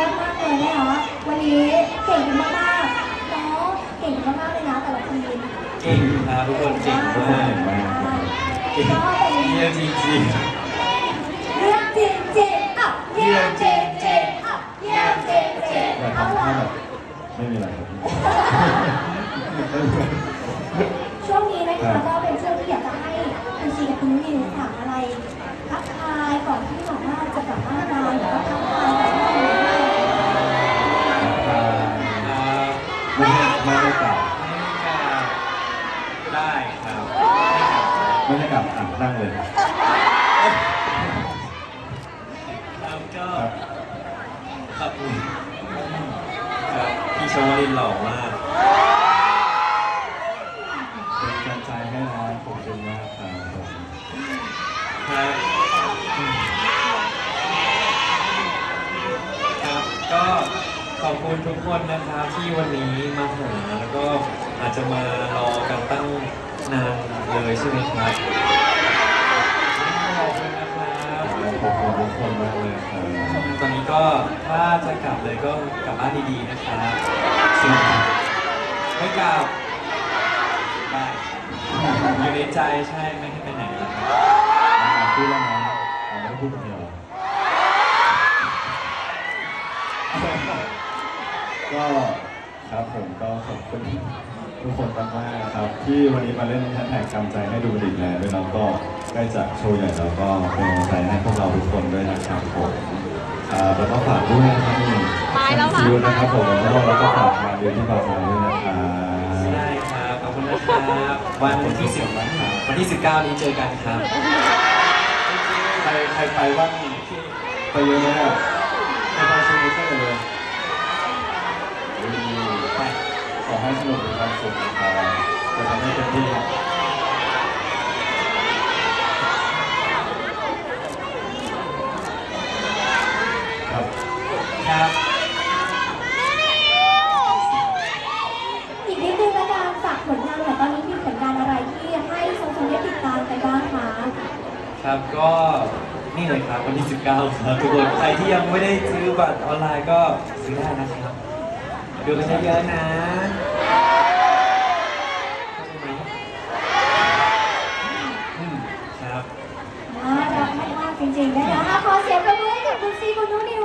ยอดมากเลยนะคะวันนี้เก่งกันมากๆเนาะเก่งกันมากๆเลยนะแต่ละทีมเก่งครับทุกคนเก่งมากมากเก่งเยี่ยมจริงเยี่ยมจริงจริงๆอะเยี่ยมจริงจริงๆอะเยี่ยมจริงจริงอยากๆเอาทำล่ะไม่มีอะไรครับ ช่วงนี้นะคะก็เป็น ครับไม่ให้กลับอะนั่งเลยครับก็ครับขอบคุณครับพี่ชวลินหล่อมากเป็นกำลังใจให้นะขอบคุณมากครับผมครับครับก็ขอบคุณทุกคนนะครับที่วันนี้มาหาแล้วก็อาจจะมารอกั นตั้งนานเลยใช่ไหมครับขอบคุณนะครับขอบคุณทุกคนมากเลยครับตอนนี้ก็ถ้าจะกลับเลยก็กลับบ้านดีๆนะครับสิ่งไม่กลับได้อยู่ในใจใช่ไม่ให้ไปไหนแล้วครับอะพูดแล้วนะอะไม่ได้พูดคนเดียวเหรอก็ครับผมก็ขอบคุณ ทุกคนมากๆครับ ที่วันนี้มาเล่นแฮชแท็กกำใจให้ดูดีแล้วด้วยแล้วก็ใกล้จะโชว์ใหญ่แล้วก็เป็นกำลังใจให้พวกเราทุกคนด้วยนะครับผมอ่าแล้วก็ฝากด้วยนะครับนี่ตายแล้วค่ะดูนะครับผมแล้วก็ฝากงานเดียวที่ฝากงานด้วยนะครับใช่ครับขอบคุณนะครับวันที่สิบวันที่19นี้เจอกันครับ ใครใครไปบ้างไปเยอะไหมอะใครไปเชียงใหม่เลยอืม ไป ขอ ให้สนุกมีความสุขนะครับจะทำให้เต็มที่ครับครับครับอีกนิดนึงละกันฝากผลงานหน่อยตอนนี้มีผลงานอะไรที่ให้ชมชมได้ติดตามกันบ้างคะครับก็นี่เลยครับวันที่ 19 ครับทุกคนใครที่ยังไม่ได้ซื้อบัตรออนไลน์ก็ซื้อได้นะครับ ดูกันเยอะๆนะเข้าใจไหมอืมครับ น่